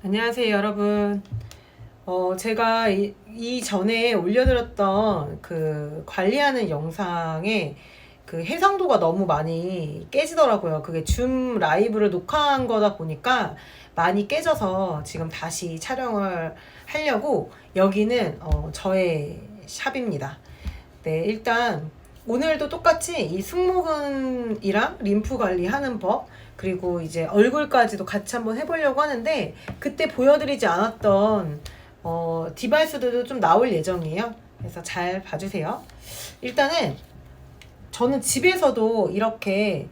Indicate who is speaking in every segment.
Speaker 1: 안녕하세요, 여러분. 어, 제가 이, 이전에 올려드렸던 그 관리하는 영상에 그 해상도가 너무 많이 깨지더라고요. 그게 줌 라이브를 녹화한 거다 보니까 많이 깨져서 지금 다시 촬영을 하려고 여기는 어, 저의 샵입니다. 네, 일단 오늘도 똑같이 이 승모근이랑 림프 관리하는 법 그리고 이제 얼굴까지도 같이 한번 해보려고 하는데 그때 보여드리지 않았던 어, 디바이스들도 좀 나올 예정이에요. 그래서 잘 봐주세요. 일단은 저는 집에서도 이렇게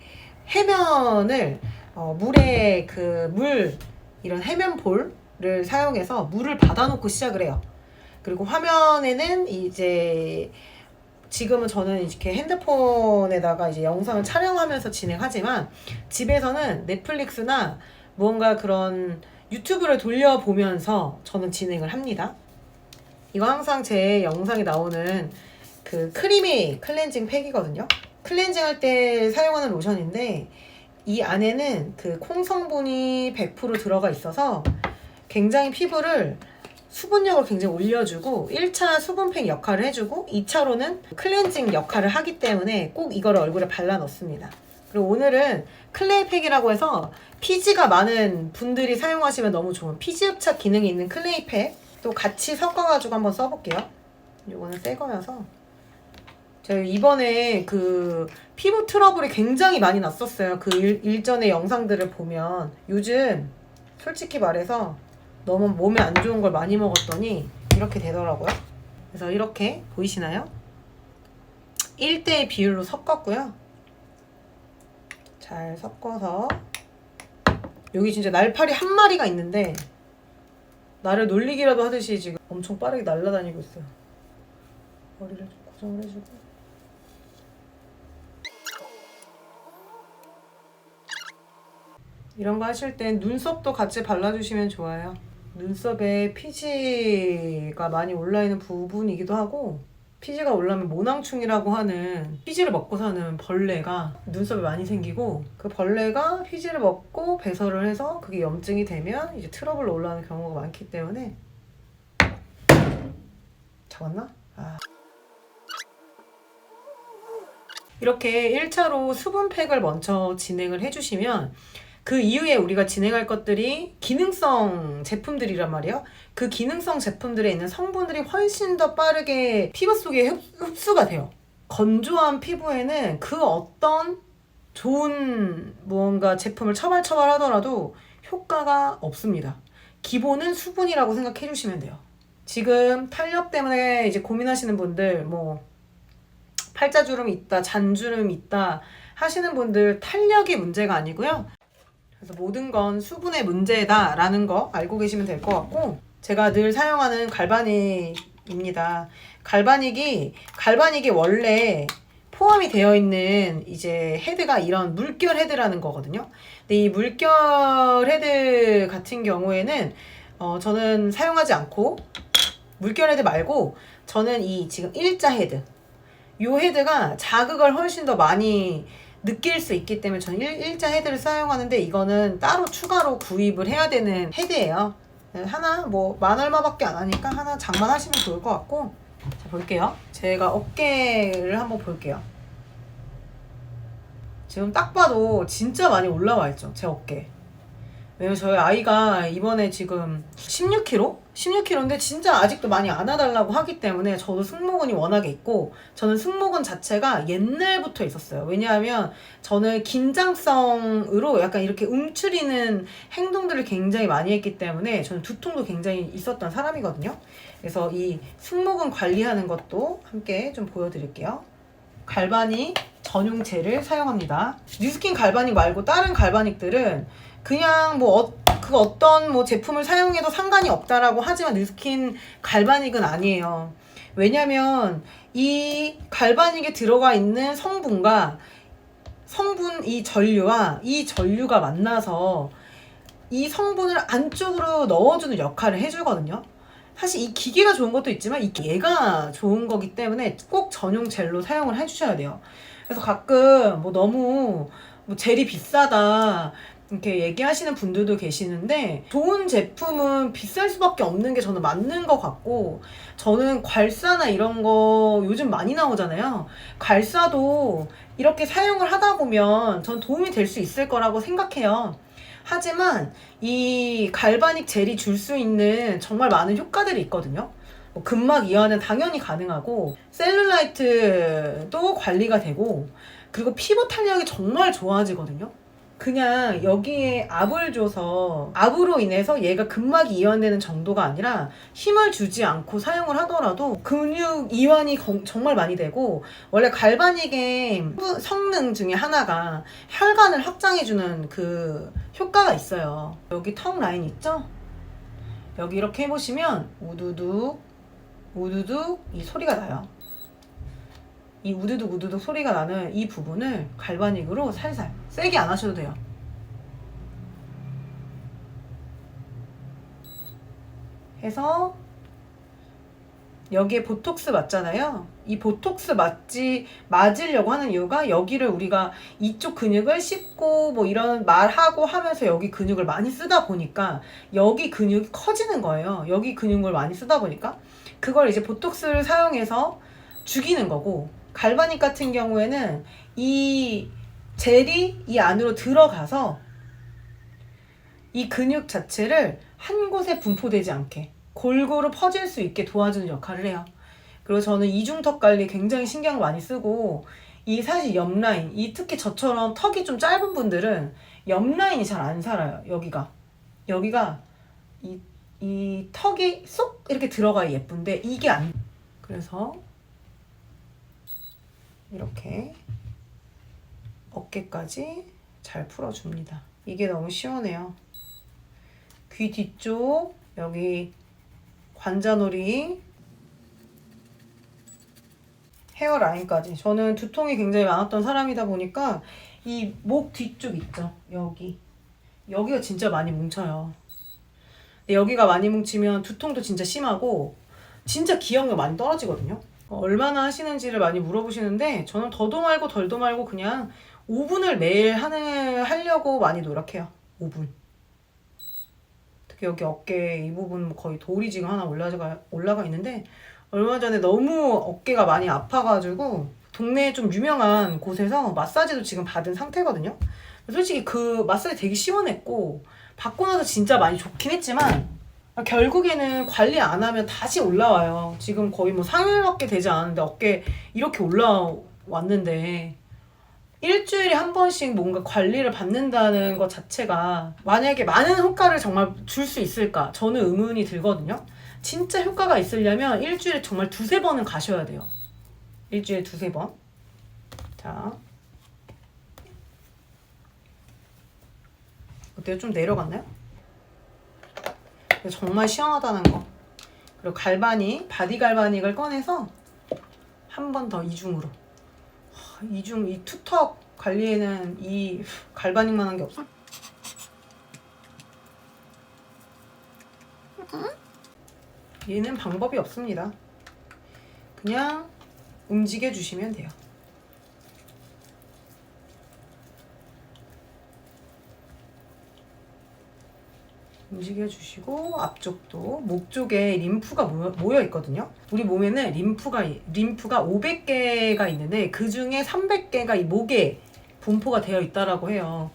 Speaker 1: 해면을 어, 물에 그 물 이런 해면 볼을 사용해서 물을 받아놓고 시작을 해요. 그리고 화면에는 이제 지금은 저는 이렇게 핸드폰에다가 이제 영상을 촬영하면서 진행하지만 집에서는 넷플릭스나 무언가 그런 유튜브를 돌려보면서 저는 진행을 합니다. 이거 항상 제 영상에 나오는 그 크리미 클렌징 팩이거든요. 클렌징 할 때 사용하는 로션인데 이 안에는 그 콩 성분이 100% 들어가 있어서 굉장히 피부를 수분력을 굉장히 올려주고 1차 수분팩 역할을 해주고 2차로는 클렌징 역할을 하기 때문에 꼭 이거를 얼굴에 발라 넣습니다. 그리고 오늘은 클레이 팩이라고 해서 피지가 많은 분들이 사용하시면 너무 좋은 피지 흡착 기능이 있는 클레이 팩 또 같이 섞어가지고 한번 써볼게요. 이거는 새 거여서 제가 이번에 그 피부 트러블이 굉장히 많이 났었어요. 그 일, 일전의 영상들을 보면 요즘 솔직히 말해서 너무 몸에 안 좋은 걸 많이 먹었더니 이렇게 되더라고요. 그래서 이렇게 보이시나요? 1대1 비율로 섞었고요. 잘 섞어서 여기 진짜 날파리 한 마리가 있는데 나를 놀리기라도 하듯이 지금 엄청 빠르게 날아다니고 있어요. 머리를 좀 고정을 해주고 이런 거 하실 땐 눈썹도 같이 발라주시면 좋아요. 눈썹에 피지가 많이 올라있는 부분이기도 하고 피지가 올라면 모낭충이라고 하는 피지를 먹고 사는 벌레가 눈썹에 많이 생기고 그 벌레가 피지를 먹고 배설을 해서 그게 염증이 되면 이제 트러블로 올라오는 경우가 많기 때문에 잡았나? 아. 이렇게 1차로 수분팩을 먼저 진행을 해주시면 그 이후에 우리가 진행할 것들이 기능성 제품들이란 말이에요. 그 기능성 제품들에 있는 성분들이 훨씬 더 빠르게 피부 속에 흡, 흡수가 돼요. 건조한 피부에는 그 어떤 좋은 무언가 제품을 처발처발 하더라도 효과가 없습니다. 기본은 수분이라고 생각해 주시면 돼요. 지금 탄력 때문에 이제 고민하시는 분들, 뭐, 팔자주름이 있다, 잔주름이 있다 하시는 분들 탄력이 문제가 아니고요. 그래서 모든 건 수분의 문제다라는 거 알고 계시면 될 것 같고 제가 늘 사용하는 갈바닉입니다. 갈바닉이 갈바닉이 원래 포함이 되어 있는 이제 헤드가 이런 물결 헤드라는 거거든요. 근데 이 물결 헤드 같은 경우에는 어, 저는 사용하지 않고 물결 헤드 말고 저는 이 지금 일자 헤드 요 헤드가 자극을 훨씬 더 많이 느낄 수 있기 때문에 저는 일, 자 헤드를 사용하는데 이거는 따로 추가로 구입을 해야 되는 헤드예요. 네, 하나 뭐 만 얼마밖에 안 하니까 하나 장만하시면 좋을 것 같고 자 볼게요. 제가 어깨를 한번 볼게요. 지금 딱 봐도 진짜 많이 올라와 있죠 제 어깨. 왜냐면 저희 아이가 이번에 지금 16kg? 16kg인데 진짜 아직도 많이 안아달라고 하기 때문에 저도 승모근이 워낙에 있고 저는 승모근 자체가 옛날부터 있었어요. 왜냐하면 저는 긴장성으로 약간 이렇게 움츠리는 행동들을 굉장히 많이 했기 때문에 저는 두통도 굉장히 있었던 사람이거든요. 그래서 이 승모근 관리하는 것도 함께 좀 보여드릴게요. 갈바닉 전용체를 사용합니다. 뉴스킨 갈바닉 말고 다른 갈바닉들은 그냥 뭐 어, 그 어떤 뭐 제품을 사용해도 상관이 없다라고 하지만 뉴스킨 갈바닉은 아니에요. 왜냐면 이 갈바닉에 들어가 있는 성분과 성분 이 전류와 이 전류가 만나서 이 성분을 안쪽으로 넣어주는 역할을 해주거든요. 사실 이 기계가 좋은 것도 있지만 이 얘가 좋은 거기 때문에 꼭 전용 젤로 사용을 해주셔야 돼요. 그래서 가끔 뭐 너무 뭐 젤이 비싸다 이렇게 얘기하시는 분들도 계시는데 좋은 제품은 비쌀 수밖에 없는 게 저는 맞는 것 같고 저는 괄사나 이런 거 요즘 많이 나오잖아요. 괄사도 이렇게 사용을 하다 보면 전 도움이 될 수 있을 거라고 생각해요. 하지만 이 갈바닉 젤이 줄 수 있는 정말 많은 효과들이 있거든요. 뭐 근막 이완은 당연히 가능하고 셀룰라이트도 관리가 되고 그리고 피부 탄력이 정말 좋아지거든요. 그냥 여기에 압을 줘서 압으로 인해서 얘가 근막이 이완되는 정도가 아니라 힘을 주지 않고 사용을 하더라도 근육 이완이 거- 정말 많이 되고 원래 갈바닉의 성능 중에 하나가 혈관을 확장해주는 그 효과가 있어요. 여기 턱 라인 있죠? 여기 이렇게 해보시면 우두둑 우두둑 이 소리가 나요. 이 우두둑 우두둑 소리가 나는 이 부분을 갈바닉으로 살살 세게 안 하셔도 돼요. 해서 여기에 보톡스 맞잖아요. 이 보톡스 맞지 맞으려고 하는 이유가 여기를 우리가 이쪽 근육을 씹고 뭐 이런 말하고 하면서 여기 근육을 많이 쓰다 보니까 여기 근육이 커지는 거예요. 여기 근육을 많이 쓰다 보니까 그걸 이제 보톡스를 사용해서 죽이는 거고 갈바닉 같은 경우에는 이 젤이 이 안으로 들어가서 이 근육 자체를 한 곳에 분포되지 않게 골고루 퍼질 수 있게 도와주는 역할을 해요. 그리고 저는 이중턱 관리 굉장히 신경 많이 쓰고 이 사실 옆 라인, 이 특히 저처럼 턱이 좀 짧은 분들은 옆 라인이 잘 안 살아요. 여기가 여기가 이, 이 턱이 쏙 이렇게 들어가 예쁜데 이게 안 그래서 이렇게 어깨까지 잘 풀어줍니다. 이게 너무 시원해요. 귀 뒤쪽 여기 관자놀이 헤어라인까지. 저는 두통이 굉장히 많았던 사람이다 보니까 이 목 뒤쪽 있죠? 여기. 여기가 진짜 많이 뭉쳐요. 여기가 많이 뭉치면 두통도 진짜 심하고 진짜 기억력 많이 떨어지거든요. 어, 얼마나 하시는지를 많이 물어보시는데 저는 더도 말고 덜도 말고 그냥 5분을 매일 하는 하려고 많이 노력해요 5분 특히 여기 어깨 이 부분 거의 돌이 지금 하나 올라가 올라가 있는데 얼마 전에 너무 어깨가 많이 아파가지고 동네에 좀 유명한 곳에서 마사지도 지금 받은 상태거든요. 솔직히 그 마사지 되게 시원했고 받고 나서 진짜 많이 좋긴 했지만 결국에는 관리 안 하면 다시 올라와요. 지금 거의 뭐 3일밖에 되지 않았는데 어깨 이렇게 올라왔는데 일주일에 한 번씩 뭔가 관리를 받는다는 것 자체가 만약에 많은 효과를 정말 줄 수 있을까? 저는 의문이 들거든요. 진짜 효과가 있으려면 일주일에 정말 두세 번은 가셔야 돼요. 일주일에 두세 번. 자. 어때요? 좀 내려갔나요? 정말 시원하다는 거. 그리고 갈바닉, 바디 갈바닉을 꺼내서 한 번 더 이중으로. 하, 이중, 이 투턱 관리에는 이 갈바닉만한 게 없어. 얘는 방법이 없습니다. 그냥 움직여 주시면 돼요. 움직여 주시고 앞쪽도 목 쪽에 림프가 모여, 있거든요. 우리 몸에는 림프가 림프가 500개가 있는데 그 중에 300개가 이 목에 분포가 되어 있다라고 해요.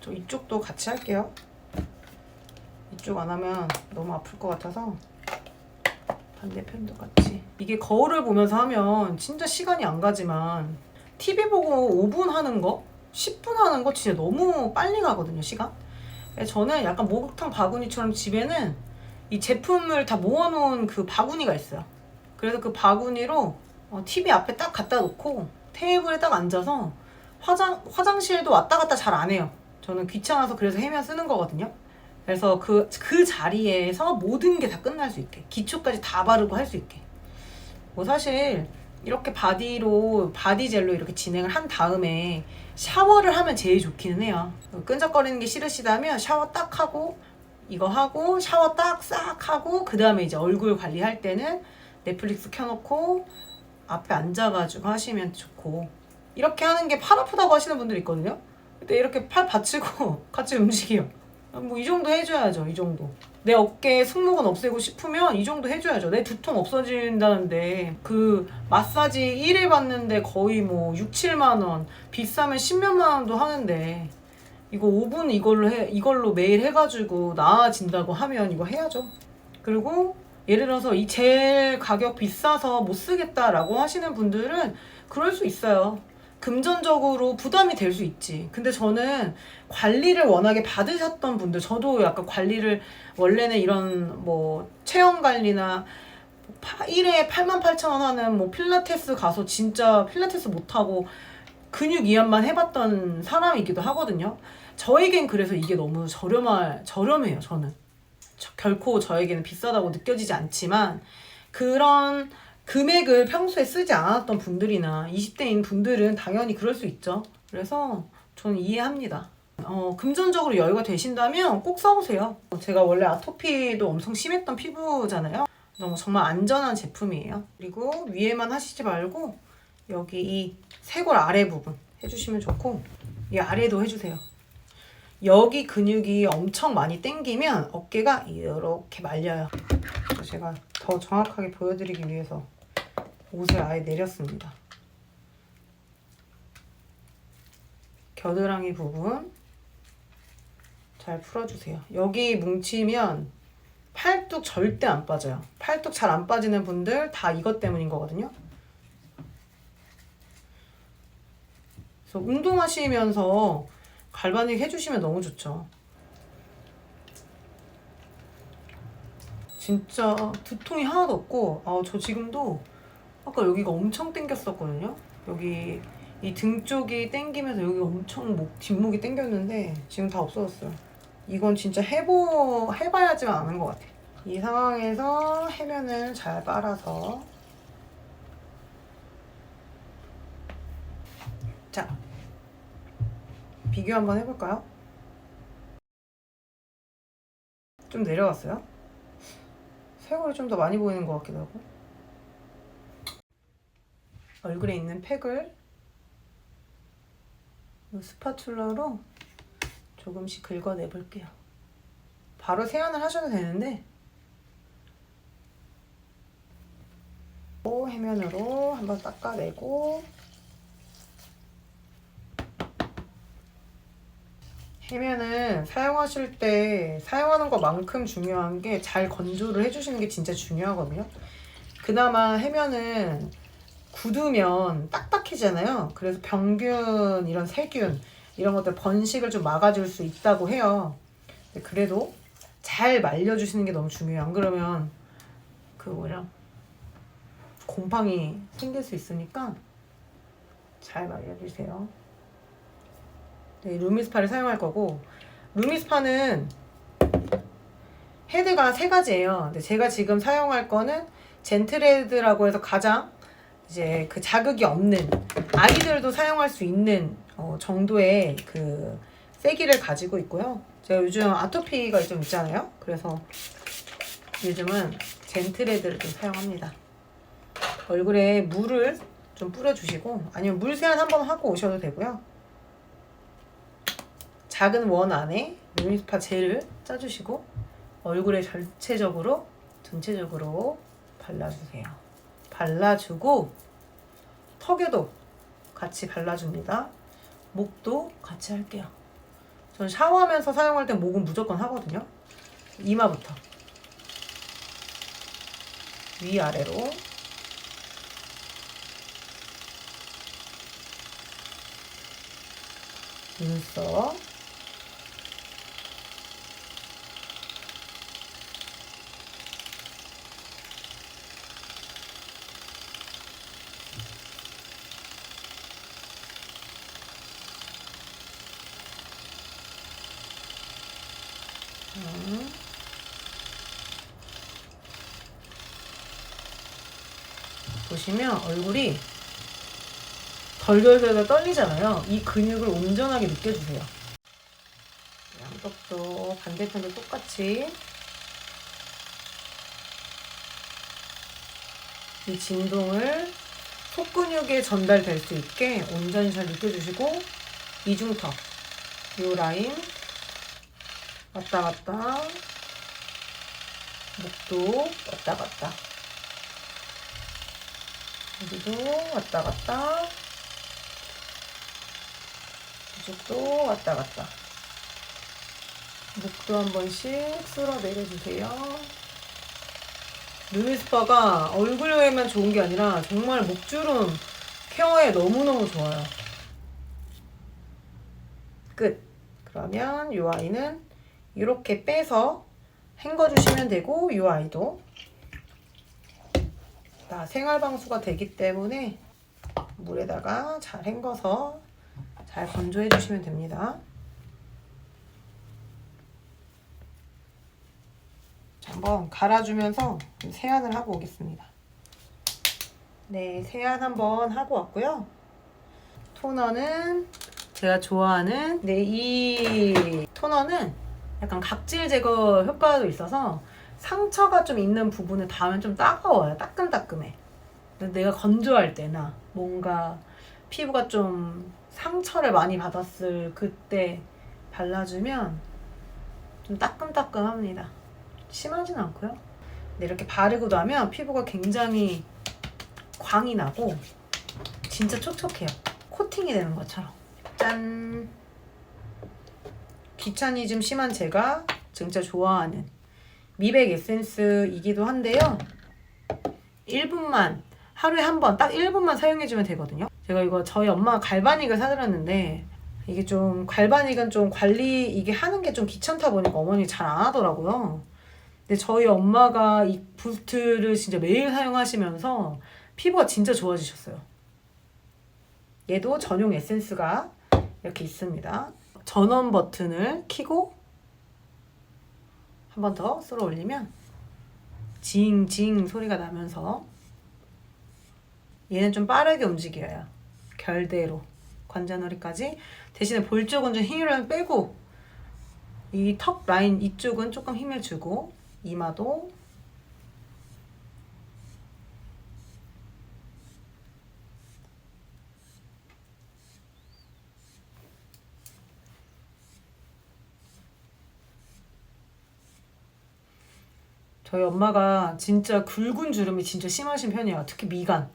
Speaker 1: 저 이쪽도 같이 할게요. 이쪽 안 하면 너무 아플 것 같아서 반대편도 같이. 이게 거울을 보면서 하면 진짜 시간이 안 가지만 TV 보고 5분 하는 거, 10분 하는 거 진짜 너무 빨리 가거든요, 시간. 그래서 저는 약간 목욕탕 바구니처럼 집에는 이 제품을 다 모아놓은 그 바구니가 있어요. 그래서 그 바구니로 어, TV 앞에 딱 갖다 놓고 테이블에 딱 앉아서 화장, 화장실도 왔다 갔다 잘 안 해요. 저는 귀찮아서 그래서 해면 쓰는 거거든요. 그래서 그, 그 자리에서 모든 게 다 끝날 수 있게 기초까지 다 바르고 할 수 있게 뭐 사실 이렇게 바디로 바디젤로 이렇게 진행을 한 다음에 샤워를 하면 제일 좋기는 해요. 끈적거리는 게 싫으시다면 샤워 딱 하고 이거 하고 샤워 딱 싹 하고 그 다음에 이제 얼굴 관리할 때는 넷플릭스 켜놓고 앞에 앉아가지고 하시면 좋고. 이렇게 하는 게 팔 아프다고 하시는 분들 있거든요. 근데 이렇게 팔 받치고 같이 움직여. 뭐 이 정도 해줘야죠. 이 정도. 내 어깨 승모근 없애고 싶으면 이 정도 해줘야죠. 내 두통 없어진다는데 그 마사지 1회 받는데 거의 뭐 6, 7만 원 비싸면 10몇만 원도 하는데 이거 5분 이걸로 해 이걸로 매일 해가지고 나아진다고 하면 이거 해야죠. 그리고 예를 들어서 이 제일 가격 비싸서 못 쓰겠다라고 하시는 분들은 그럴 수 있어요. 금전적으로 부담이 될 수 있지. 근데 저는 관리를 워낙에 받으셨던 분들, 저도 약간 관리를 원래는 이런 뭐 체형 관리나 1회에 8만 8천 원 하는 뭐 필라테스 가서 진짜 필라테스 못하고 근육 이완만 해봤던 사람이기도 하거든요. 저에겐 그래서 이게 너무 저렴할, 저렴해요, 저는. 저- 결코 저에게는 비싸다고 느껴지지 않지만 그런 금액을 평소에 쓰지 않았던 분들이나 20대인 분들은 당연히 그럴 수 있죠. 그래서 저는 이해합니다. 어, 금전적으로 여유가 되신다면 꼭 써보세요. 제가 원래 아토피도 엄청 심했던 피부잖아요. 너무 정말 안전한 제품이에요. 그리고 위에만 하시지 말고 여기 이 쇄골 아래 부분 해주시면 좋고 이 아래도 해주세요. 여기 근육이 엄청 많이 당기면 어깨가 이렇게 말려요. 제가 더 정확하게 보여드리기 위해서 옷을 아예 내렸습니다. 겨드랑이 부분 잘 풀어주세요. 여기 뭉치면 팔뚝 절대 안 빠져요. 팔뚝 잘 안 빠지는 분들 다 이것 때문인 거거든요. 그래서 운동하시면서 갈바닉 해주시면 너무 좋죠. 진짜 두통이 하나도 없고, 아, 저 지금도 아까 여기가 엄청 땡겼었거든요. 여기 이 등 쪽이 땡기면서 여기 엄청 목, 뒷목이 땡겼는데 지금 다 없어졌어요. 이건 진짜 해보, 해봐야지만 아는 것 같아. 이 상황에서 해면을 잘 빨아서 자, 비교 한번 해볼까요? 좀 내려갔어요? 쇄골이 좀 더 많이 보이는 것 같기도 하고 얼굴에 있는 팩을 이 스파츌러로 조금씩 긁어내 볼게요. 바로 세안을 하셔도 되는데 또 해면으로 한번 닦아내고 해면은 사용하실 때 사용하는 것만큼 중요한 게 잘 건조를 해주시는 게 진짜 중요하거든요. 그나마 해면은 굳으면 딱딱해지잖아요. 그래서 병균, 이런 세균, 이런 것들 번식을 좀 막아줄 수 있다고 해요. 그래도 잘 말려주시는 게 너무 중요해요. 안 그러면 그 뭐냐 곰팡이 생길 수 있으니까 잘 말려주세요. 네, 루미스파를 사용할 거고 루미스파는 헤드가 세 가지예요. 근데 제가 지금 사용할 거는 젠틀헤드라고 해서 가장 이제 그 자극이 없는 아이들도 사용할 수 있는 어, 정도의 그 세기를 가지고 있고요. 제가 요즘 아토피가 좀 있잖아요. 그래서 요즘은 젠틀헤드를 좀 사용합니다. 얼굴에 물을 좀 뿌려주시고 아니면 물 세안 한번 하고 오셔도 되고요. 작은 원 안에 루미스파 젤을 짜주시고 얼굴에 전체적으로 전체적으로 발라주세요. 발라주고 턱에도 같이 발라줍니다. 목도 같이 할게요. 전 샤워하면서 사용할 땐 목은 무조건 하거든요. 이마부터 위아래로 눈썹 음. 보시면 얼굴이 덜덜덜 떨리잖아요. 이 근육을 온전하게 느껴주세요. 양쪽도 반대편도 똑같이 이 진동을 속근육에 전달될 수 있게 온전히 잘 느껴주시고 이중턱 요 라인 왔다 갔다 목도 왔다 갔다 여기도 왔다 갔다. 이쪽도 왔다 갔다. 목도 한 번씩 쓸어 내려주세요. 루미스파가 얼굴에만 좋은 게 아니라 정말 목주름 케어에 너무너무 좋아요. 끝. 그러면 이 아이는 이렇게 빼서 헹궈 주시면 되고 이 아이도 다 생활방수가 되기 때문에 물에다가 잘 헹궈서 잘 건조해 주시면 됩니다. 자, 한번 갈아주면서 세안을 하고 오겠습니다. 네, 세안 한번 하고 왔고요. 토너는 제가 좋아하는 네, 이 토너는 약간 각질 제거 효과도 있어서 상처가 좀 있는 부분에 닿으면 좀 따가워요. 따끔따끔해. 내가 건조할 때나 뭔가 피부가 좀 상처를 많이 받았을 그때 발라주면 좀 따끔따끔합니다. 심하진 않고요. 근데 이렇게 바르고 나면 피부가 굉장히 광이 나고 진짜 촉촉해요. 코팅이 되는 것처럼. 짠! 귀차니즘 심한 제가 진짜 좋아하는 미백 에센스이기도 한데요. 1분만 하루에 한 번 딱 1분만 사용해주면 되거든요. 제가 이거 저희 엄마가 갈바닉을 사드렸는데 이게 좀 갈바닉은 좀 관리 이게 하는 게 좀 귀찮다 보니까 어머니 잘 안 하더라고요. 근데 저희 엄마가 이 부스트를 진짜 매일 사용하시면서 피부가 진짜 좋아지셨어요. 얘도 전용 에센스가 이렇게 있습니다. 전원 버튼을 키고 한 번 더 쓸어 올리면 징징 소리가 나면서 얘는 좀 빠르게 움직여요. 결대로 관자놀이까지 대신에 볼 쪽은 좀 힘을 빼고 이 턱 라인 이쪽은 조금 힘을 주고 이마도 저희 엄마가 진짜 굵은 주름이 진짜 심하신 편이에요. 특히 미간.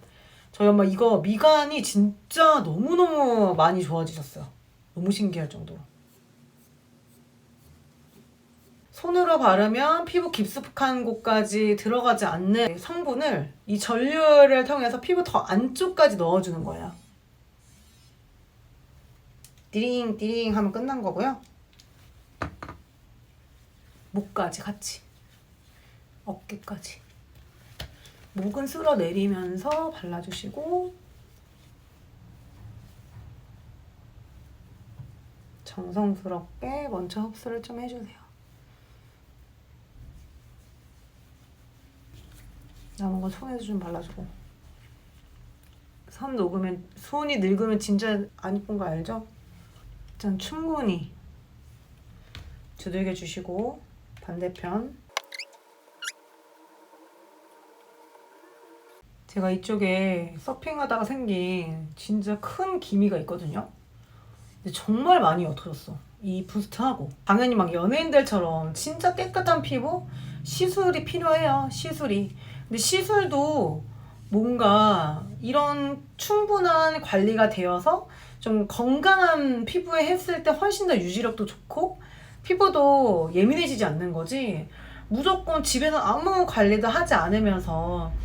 Speaker 1: 저희 엄마 이거 미간이 진짜 너무너무 많이 좋아지셨어요. 너무 신기할 정도로. 손으로 바르면 피부 깊숙한 곳까지 들어가지 않는 성분을 이 전류를 통해서 피부 더 안쪽까지 넣어주는 거예요. 띠링 띠링 하면 끝난 거고요. 목까지 같이. 어깨까지. 목은 쓸어 내리면서 발라주시고 정성스럽게 먼저 흡수를 좀 해주세요. 남은 거 손에도 좀 발라주고 선 녹으면 손이 늙으면 진짜 안 이쁜 거 알죠? 일단 충분히 두들겨 주시고 반대편 제가 이쪽에 서핑하다가 생긴 진짜 큰 기미가 있거든요. 정말 많이 옅어졌어. 이 부스트하고. 당연히 막 연예인들처럼 진짜 깨끗한 피부? 시술이 필요해요. 시술이. 근데 시술도 뭔가 이런 충분한 관리가 되어서 좀 건강한 피부에 했을 때 훨씬 더 유지력도 좋고 피부도 예민해지지 않는 거지. 무조건 집에서 아무 관리도 하지 않으면서 어,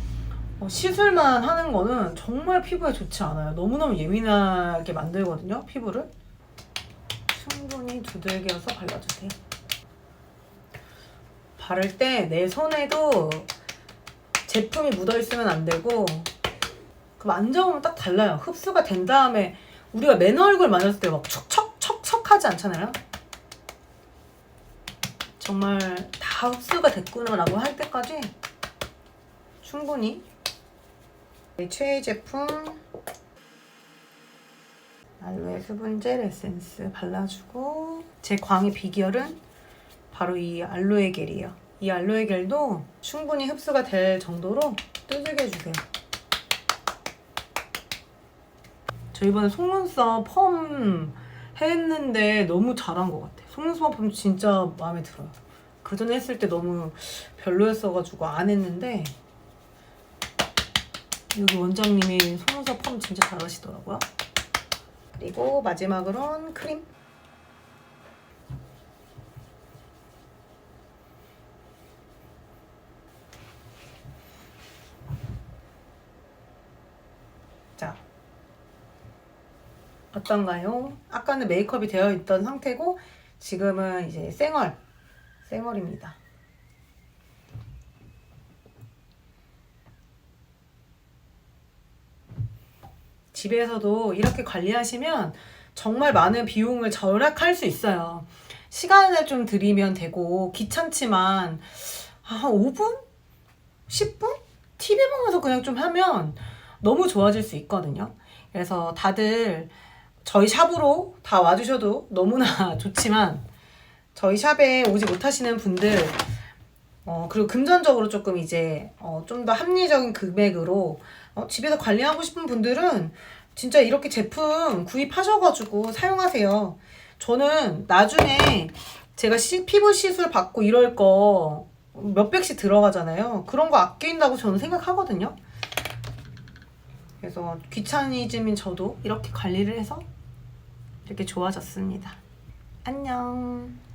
Speaker 1: 시술만 하는 거는 정말 피부에 좋지 않아요. 너무너무 예민하게 만들거든요, 피부를. 충분히 두들겨서 발라주세요. 바를 때 내 손에도 제품이 묻어있으면 안 되고 그 만져보면 딱 달라요. 흡수가 된 다음에 우리가 맨 얼굴 만졌을 때 막 척척척척 하지 않잖아요. 정말 다 흡수가 됐구나라고 할 때까지 충분히 최애 제품 알로에 수분 젤 에센스 발라주고 제 광의 비결은 바로 이 알로에 겔이에요. 이 알로에 겔도 충분히 흡수가 될 정도로 두들겨 주세요. 저 이번에 속눈썹 펌 했는데 너무 잘한 것 같아. 속눈썹 펌 진짜 마음에 들어요. 그 전에 했을 때 너무 별로였어가지고 안 했는데 여기 원장님이 속눈썹 펌 진짜 잘하시더라고요. 그리고 마지막으로는 크림. 자, 어떤가요? 아까는 메이크업이 되어 있던 상태고 지금은 이제 생얼, 생얼입니다. 집에서도 이렇게 관리하시면 정말 많은 비용을 절약할 수 있어요. 시간을 좀 들이면 되고 귀찮지만 한 5분? 10분? TV 보면서 그냥 좀 하면 너무 좋아질 수 있거든요. 그래서 다들 저희 샵으로 다 와주셔도 너무나 좋지만 저희 샵에 오지 못하시는 분들 어, 그리고 금전적으로 조금 이제 어, 좀 더 합리적인 금액으로 어, 집에서 관리하고 싶은 분들은 진짜 이렇게 제품 구입하셔가지고 사용하세요. 저는 나중에 제가 시, 피부 시술 받고 이럴 거 몇백씩 들어가잖아요. 그런 거 아낀다고 저는 생각하거든요. 그래서 귀차니즘인 저도 이렇게 관리를 해서 이렇게 좋아졌습니다. 안녕.